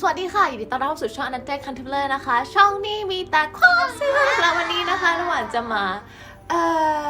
สวัสดีค่ะยินดีต้อนรับสู่ช่องอนันเต้คันทิเลอร์นะคะ ช่องนี้มีแต่ความสนุกแล้ววันนี้นะคะระหว่างจะมา เอ่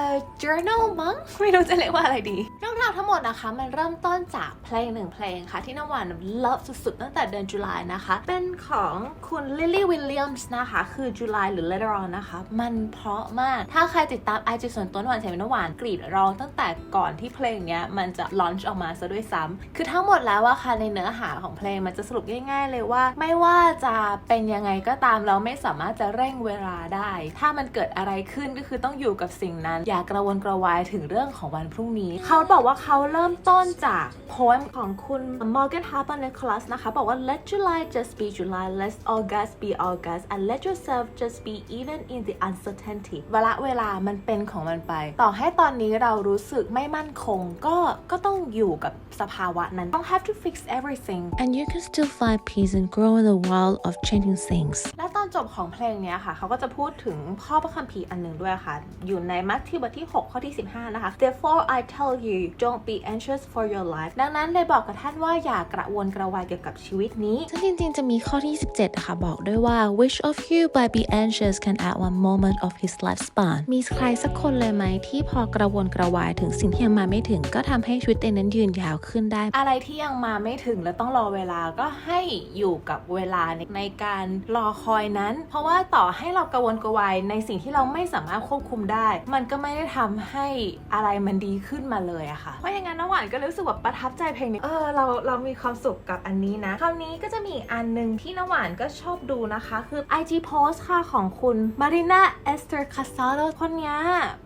อ journal มั้ง ไม่รู้จะเรียกว่าอะไรดี เรื่องราวทั้งหมดนะคะ มันเริ่มต้นจากเพลงหนึ่งเพลงค่ะ ที่น้ำหวาน love สุดๆ ตั้งแต่เดือนจุลายนะคะ เป็นของคุณลิลลี่วิลเลียมส์นะคะ คือ July หรือ Later on นะคะ มันเพราะมาก ถ้าใครติดตาม IG ส่วนตัวน้ำหวานเห็นน้ำหวานกรีดร้องตั้งแต่ก่อนที่เพลงเนี้ยมันจะ launch ออกมาซะด้วยซ้ำคือทั้งหมดแล้วอะค่ะในเนื้อหาของเพลงมันจะสรุปง่าย ๆ เลยว่า ไม่ว่าจะเป็นยังไงก็ตามเราไม่สามารถจะเร่งเวลาได้ ถ้ามันเกิดอะไรขึ้นก็คือต้องอยู่กับสิ่งนั้น อย่ากระวนกระวายถึงเรื่องของวันพรุ่งนี้ เขาบอกว่าเขาเริ่มต้นจากโพเอมของคุณ Morgan Harper Nicholas นะคะ บอกว่า let July just be July let August be August and let yourself just be even in the uncertainty เวลาเวลามันเป็นของมันไป ต่อให้ตอนนี้เรารู้สึกไม่มั่นคง ก็ก็ต้องอยู่กับสภาวะนั้นต้อง have to fix everything And you can still find peace and grow in the world of changing things. และตอนจบของเพลงเนี้ยค่ะ เขาก็จะพูดถึงข้อพระคัมภีร์อันหนึ่งด้วยค่ะอยู่ในมัทธิวบทที่ 6 ข้อที่ 15 นะคะ Therefore I tell you don't be anxious for your life ดังนั้นเลยบอกกับท่านว่าอย่ากระวนกระวายเกี่ยวกับชีวิตนี้ซึ่งจริงๆ จะมีข้อที่17นะคะบอกด้วยว่า which of you by be anxious can add one moment of his lifespan มีใครสักคนเลยไหมที่พอกระวนกระวายถึงสิ่งที่ยังมาไม่ถึง ก็ทำให้ชีวิตเองนั้นยืนยาวขึ้นได้ อะไรที่ยังมาไม่ถึงแล้วต้องรอเวลาก็ให้อยู่กับเวลาในในการรอคอยนั้น เพราะว่าต่อให้เรากระวนกระวายในสิ่งที่เราไม่สามารถควบคุมได้มันก็ไม่ได้ทำให้อะไรมันดีขึ้นมาเลยอะค่ะ เพราะอย่างนั้นน้ำหวานก็รู้สึกแบบประทับใจเพลงนี้ เออเราเรามีความสุขกับอันนี้นะ คราวนี้ก็จะมีอีกอันหนึ่งที่น้ำหวานก็ชอบดูนะคะ คือ IG post ค่ะของคุณ Marina Esther Casado คนเนี้ย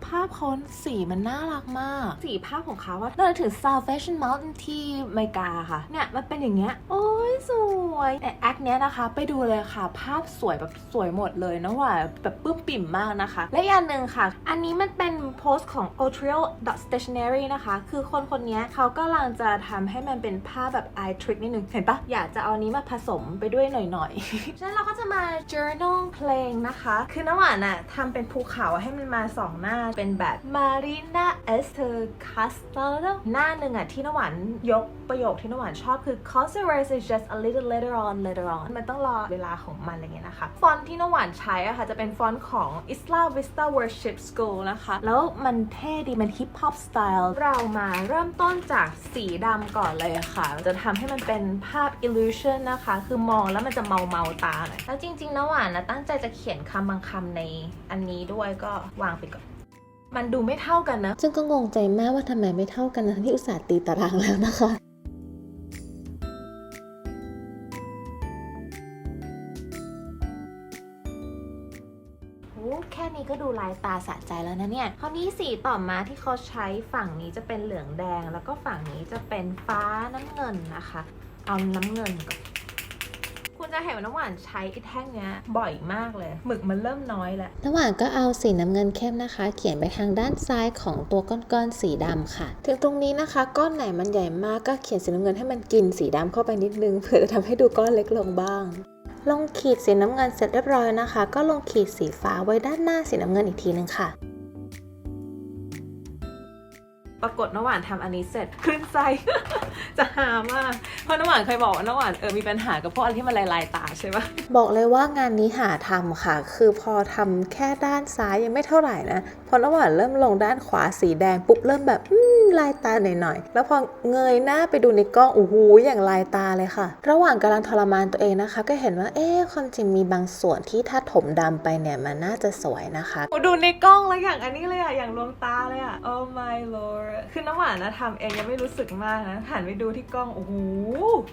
ภาพเขาสีมันน่ารักมาก สีภาพของเขาว่าเราถึง Salvation Mountain ที่อเมริกาค่ะ เนี่ยมันเป็นอย่างเงี้ย โอ้ยสวยแต่แอคเนี้ยนะคะ ไปดูเลยค่ะ ภาพสวยแบบสวยหมดเลยนะว่าแบบปลื้มปิ่มมากนะคะ และอีกอันหนึ่งค่ะอันนี้มันเป็นโพสต์ของ o t r i o Stationery นะคะ คือคนคนนี้เขากำลังจะทำให้มันเป็นภาแบบ eye trick นิดนึง เห็นปะอยากจะเอานี้มาผสมไปด้วยหน่อยๆ ฉะนั้นเราก็จะมา journal เพลงนะคะ คือน้ำหวานอะทำเป็นภูเขาให้มันมาสองหน้า เป็นแบบ Marina Esther Castaldo หน้าหนึ่งอะที่น้ำหวานยกประโยคที่น้ำหวานชอบคือ cause the rest is just a little later on later on มันต้องรอเวลาของมันอะไรเงี้ยนะคะ ฟอนต์ที่น้ำหวานใช้อะค่ะจะเป็นฟอนต์ของ Isla Vista Worship School นะคะ แล้วมันเท่ดี มัน hip hop style เรามาเริ่มต้นจากสีดำก่อนเลยค่ะ จะทำให้มันเป็นภาพ illusion นะคะ คือมองแล้วมันจะเมาเมาตาหน่อยแล้วจริงๆน้ำหวานนะตั้งใจจะเขียนคำบางคำในอันนี้ด้วยก็วางไปก่อนมันดูไม่เท่ากันนะ ซึ่งก็งงใจมากว่าทำไมไม่เท่ากันนะที่อุตส่าห์ตีตารางแล้วนะคะ นี้ก็ดูลายตาสะใจแล้วนะเนี่ยคราวนี้สีต่อมาที่เขาใช้ฝั่งนี้จะเป็นเหลืองแดง แล้วก็ฝั่งนี้จะเป็นฟ้าน้ำเงินนะคะ เอาน้ำเงินก่อนคุณจะเห็นว่าน้ำหวานใช้ไอ้แท่งเนี้ยบ่อยมากเลยหมึกมันเริ่มน้อยแล้วระหวางก็เอาสีน้ำเงินเข้มนะคะ เขียนไปทางด้านซ้ายของตัวก้อนๆสีดำค่ะ ถึงตรงนี้นะคะ ก้อนไหนมันใหญ่มากก็เขียนสีน้ำเงินให้มันกินสีดำเข้าไปนิดนึงเพื่อจะทำให้ดูก้อนเล็กลงบ้าง ลงขีดสีน้ำเงินเสร็จเรียบร้อยนะคะ ก็ลงขีดสีฟ้าไว้ด้านหน้าสีน้ำเงินอีกทีนึงค่ะ ปรากฏน้ำหวานทำอันนี้เสร็จคลื่นไส้จะหามาก เพราะน้ำหวานเคยบอกว่าน้ำหวานเออมีปัญหากับพวกอะไรที่มันลายลายๆตาใช่ปะบอกเลยว่างานนี้หาทำค่ะ คือพอทำแค่ด้านซ้ายยังไม่เท่าไหร่นะพ อระหว่างเริ่มลงด้านขวาสีแดงปุ๊บเริ่มแบบอืมลายตาหน่อยๆ แล้วพอเงยหน้าไปดูในกล้องโอ้โหอย่างลายตาเลยค่ะ ระหว่างกำลังทรมานตัวเองนะคะ ก็เห็นว่าเอ๊ะความจริงมีบางส่วนที่ถ้าถมดำไปเนี่ยมันน่าจะสวยนะคะโอ้ดูในกล้องแล้วอย่างอันนี้เลยอะอย่างลวงตาเลยอะ Oh my lord คือน้ำหวานนะทำเองยังไม่รู้สึกมากนะหันไปดูที่กล้องโอ้โห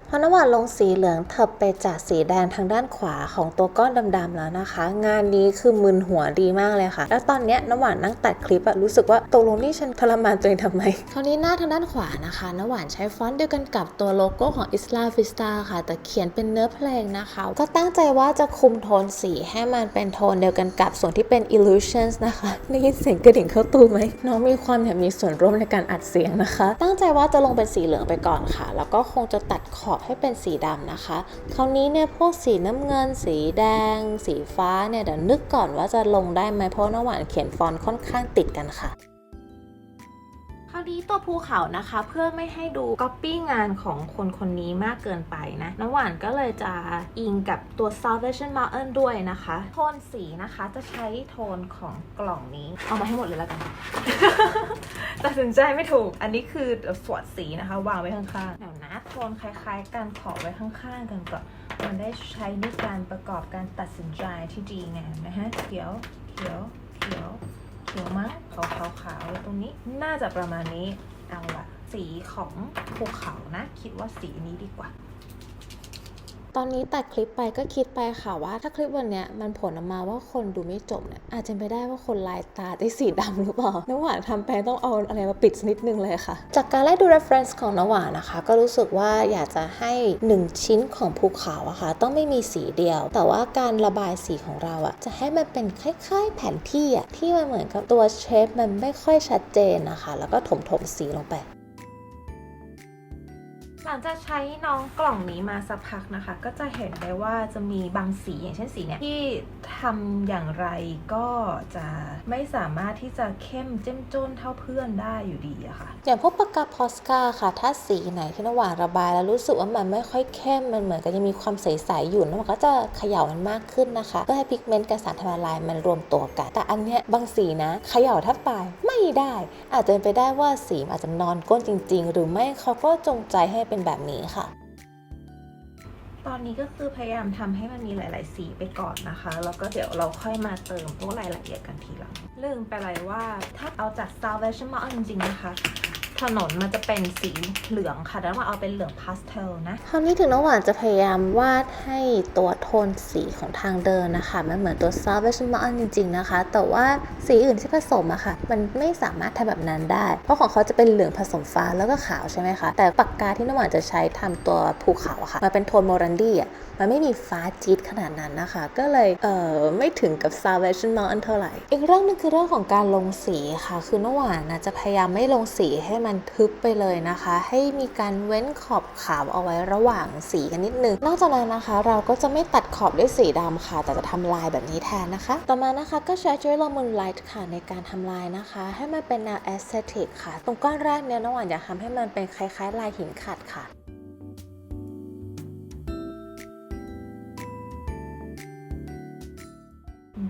พอน้ำหวานลงสีเหลืองเถิบไปจากสีแดงทางด้านขวาของตัวก้อนดำๆแล้วนะคะ งานนี้คือมึนหัวดีมากเลยค่ะ แล้วตอนเนี้ยน้ำหวานนั่งตัดคลิปอะรู้สึกว่าตกลงนี่ฉันทรมานตัวเองทำไมคราวนี้หน้าทางด้านขวานะคะน้ำหวานใช้ฟอนต์เดียวกันกับตัวโลโก้ของ Isla Vista ค่ะ แต่เขียนเป็นเนื้อเพลงนะคะ ก็ตั้งใจว่าจะคุมโทนสีให้มันเป็นโทนเดียวกันกับส่วนที่เป็น illusions นะคะได้ยินเสียงกระดิ่งเข้าตู้ไหมน้องมีความแบบมีส่วนร่วมในการอัดเสียงนะคะ ตั้งใจว่าจะลงเป็นสีเหลืองไปก่อนค่ะ แล้วก็คงจะตัดขอบให้เป็นสีดำนะคะ คราวนี้เนี่ยพวกสีน้ำเงิน สีแดง สีฟ้าเนี่ยเดี๋ยวนึกก่อนว่าจะลงได้ไหมเพราะน้ำหวานเขียนฟอนต์ค่อนข้างติดกันค่ะคราวนี้ตัวภูเขานะคะเพื่อไม่ให้ดูก๊อปปี้งานของคนคนนี้มากเกินไปนะน้ำหวานก็เลยจะอิงกับตัว Salvation Mountain ด้วยนะคะ โทนสีนะคะจะใช้โทนของกล่องนี้ เอามาให้หมดเลยแล้วกัน ตัดสินใจไม่ถูก อันนี้คือสวดสีนะคะ วางไว้ข้างๆเดี๋ยวนะโทนคล้ายๆกันขอไว้ข้างๆกันก่อนมันได้ใช้ในการประกอบการตัดสินใจที่ดีงามนะฮะเขียวเขียวเขียว เขียวมั้งขาวขาวขาวตรงนี้น่าจะประมาณนี้เอาละสีของภูเขานะ คิดว่าสีนี้ดีกว่า ตอนนี้ตัดคลิปไปก็คิดไปค่ะว่า ถ้าคลิปวันเนี้ยมันผลออกมาว่าคนดูไม่จบเนี่ยอาจจะไม่ได้ว่าคนลายตาได้สีดำหรือเปล่าน้ำหวานทำไปต้องเอาอะไรมาปิดสักนิดนึงเลยค่ะ จากการไล่ดู reference ของน้ำหวานนะคะ ก็รู้สึกว่าอยากจะให้ 1 ชิ้นของภูเขาอะค่ะ ต้องไม่มีสีเดียว แต่ว่าการระบายสีของเราอะจะให้มันเป็นคล้าย ๆ แผนที่อะที่มันเหมือนกับตัวเชฟมันไม่ค่อยชัดเจนนะคะ แล้วก็ถมถมๆสีลงไป หลังจากใช้น้องกล่องนี้มาสักพักนะคะ ก็จะเห็นได้ว่าจะมีบางสีอย่างเช่นสีเนี้ยที่ทำอย่างไรก็จะไม่สามารถที่จะเข้มเจ้มจ้นเท่าเพื่อนได้อยู่ดีอะค่ะ อย่างพวกปากกาพอสกาค่ะ ถ้าสีไหนที่น้ำหวานระบายแล้วรู้สึกว่ามันไม่ค่อยเข้มมันเหมือนกับยังมีความใสๆอยู่น้ำหวานก็จะเขย่ามันมากขึ้นนะคะเพื่อให้พิกเมนต์กับสารทำละลายมันรวมตัวกัน แต่อันเนี้ยบางสีนะเขย่าแทับตายไม่ได้ อาจจะเป็นไปได้ว่าสีอาจจะนอนก้นจริง ๆ หรือไม่เขาก็จงใจให้เป็นแบบนี้ค่ะ ตอนนี้ก็คือพยายามทำให้มันมีหลาย ๆ สีไปก่อนนะคะ แล้วก็เดี๋ยวเราค่อยมาเติมพวกรายละเอียดกันทีหลังลืมไปเลยว่าถ้าเอาจาก Salvation มาจริง ๆ นะคะ ถนนมันจะเป็นสีเหลืองค่ะแล้วมาเอาเป็นเหลืองพาสเทลนะ คราวนี้ถึงน้ำหวานจะพยายามวาดให้ตัวโทนสีของทางเดินนะคะ มันเหมือนตัว Salvation Mountain จริง ๆนะคะ แต่ว่าสีอื่นที่ผสมอะค่ะ มันไม่สามารถทำแบบนั้นได้ เพราะของเขาจะเป็นเหลืองผสมฟ้าแล้วก็ขาวใช่ไหมคะ แต่ปากกาที่น้ำหวานจะใช้ทำตัวภูเขาอะค่ะมันเป็นโทนโมรันดี้อะ มันไม่มีฟ้าจี๊ดขนาดนั้นนะคะ ก็เลยเออไม่ถึงกับ Salvation Mountain เท่าไหร่ อีกเรื่องหนึงคือเรื่องของการลงสีค่ะ คือน้ำหวานนะจะพยายามไม่ลงสีให้มันทึบไปเลยนะคะ ให้มีการเว้นขอบขาวเอาไว้ระหว่างสีกันนิดนึง นอกจากนั้นนะคะ เราก็จะไม่ตัดขอบด้วยสีดำค่ะ แต่จะทำลายแบบนี้แทนนะคะ ต่อมานะคะก็ใช้ j e l l Moon Light ค่ะในการทำลายนะคะ ให้มันเป็นแนว aesthetic ค่ะ ตรงก้อนแรกเนี่ยน้ำหวานอยากทำให้มันเป็นคล้ายๆ ลายหินขัดค่ะ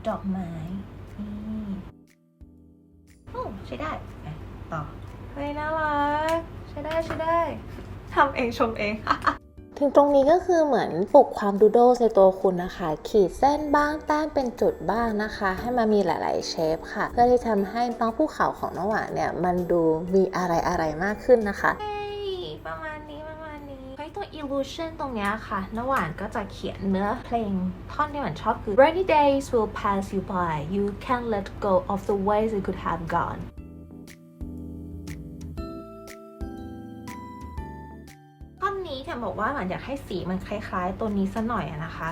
ดอกไม้นี่โอ้ใช้ได้ไปต่อเฮ้ยน่ารักใช้ได้ใช้ได้ทำเองชมเอง ถึงตรงนี้ก็คือเหมือนปลุกความดูโดสในตัวคุณนะคะ ขีดเส้นบ้างแต้มเป็นจุดบ้างนะคะ ให้มันมีหลาย ๆ เชฟค่ะ เพื่อที่ทำให้น้องภูเขาของน้องหวานเนี่ย มันดูมีอะไรอะไรๆมากขึ้นนะคะเฮ้ยประ เฮ้ยตัว illusion ตรงนี้ค่ะน้ำหวานก็จะเขียนเนื้อเพลงท่อนที่หวานชอบคือ rainy days will pass you by you can't let go of the ways you could have gone ท่อนนี้แถมบอกว่าหวานอยากให้สีมันคล้ายๆ ตัวนี้ซะหน่อยนะคะ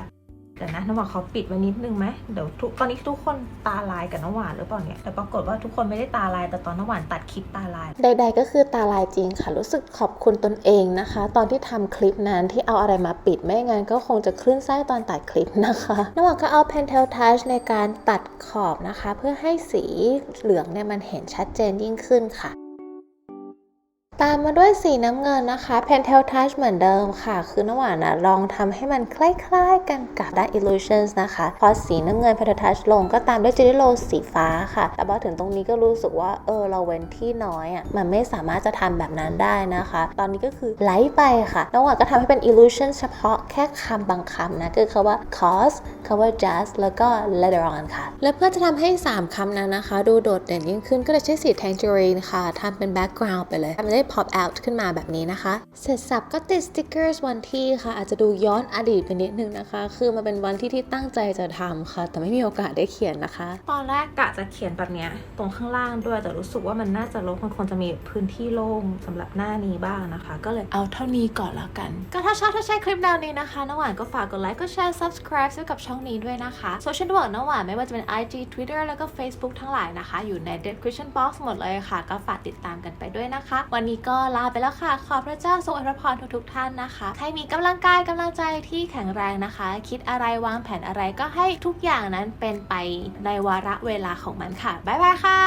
เดี๋ยวนะน้ำหวานขอปิดไว้นิดนึงไหมเดี๋ยวทุกตอนนี้ทุกคนตาลายกับน้ำหวานหรือเปล่าเนี่ยแต่ปรากฏว่าทุกคนไม่ได้ตาลาย แต่ตอนน้ำหวานตัดคลิปตาลาย ใด ๆ ก็คือตาลายจริงค่ะ รู้สึกขอบคุณตนเองนะคะ ตอนที่ทำคลิปนั้นที่เอาอะไรมาปิดไม่งั้นก็คงจะคลื่นไส้ตอนตัดคลิปนะคะระหวางก็เอา Pentel Touch ในการตัดขอบนะคะ เพื่อให้สีเหลืองเนี่ยมันเห็นชัดเจนยิ่งขึ้นค่ะ ตามมาด้วยสีน้ำเงินนะคะ Pentel Touch เหมือนเดิมค่ะ คือน้ำหวานนะลองทำให้มันคล้ายๆกันกับด้าน Illusions นะคะ พอสีน้ำเงิน Pentel Touch ลงก็ตามด้วย Jelly Roll สีฟ้าค่ะ แต่พอถึงตรงนี้ก็รู้สึกว่าเออเราเว้นที่น้อยอะ มันไม่สามารถจะทำแบบนั้นได้นะคะ ตอนนี้ก็คือไลท์ไปค่ะ น้ำหวานก็ทำให้เป็น Illusion เฉพาะแค่คำบางคำนะคือคาว่า cause คาว่า just แล้วก็ later on ค่ะ และเพื่อจะทำให้ 3คำนั้นนะคะ ดูโดดเด่นยิ่งขึ้นก็เลยใช้สี tangerine ค่ะทำเป็น background ไปเลยมันได้ pop out ขึ้นมาแบบนี้นะคะ เสร็จสับก็ติดสติกเกอร์วันที่ค่ะ อาจจะดูย้อนอดีตไปนิดนึงนะคะ คือมันเป็นวันที่ที่ตั้งใจจะทำค่ะ แต่ไม่มีโอกาสได้เขียนนะคะ ตอนแรกกะจะเขียนแบบเนี้ยตรงข้างล่างด้วย แต่รู้สึกว่ามันน่าจะรกมันควรจะมีพื้นที่โล่งสำหรับหน้านี้บ้างนะคะ ก็เลยเอาเท่านี้ก่อนแล้วกัน ก็ถ้าชอบถ้าใช้คลิปแนวนี้นะคะน้ำหวานก็ฝากกดไลค์กดแชร์ subscribe ให้กับช่องนี้ด้วยนะคะโซเชียลเน็ตเวิร์กน้ำหวานไม่ว่าจะเป็น IG Twitter แล้วก็ Facebook ทั้งหลายนะคะ อยู่ใน description box หมดเลยค่ะ ก็ฝากติดตามกันไปด้วยนะคะ วันนี้ก็ลาไปแล้วค่ะ ขอพระเจ้าทรงอวยพรทุกๆท่านนะคะ ให้มีกำลังกายกำลังใจที่แข็งแรงนะคะ คิดอะไรวางแผนอะไรก็ให้ทุกอย่างนั้นเป็นไปในวาระเวลาของมันค่ะ บ๊ายบายค่ะ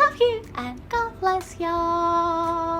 love you and God bless you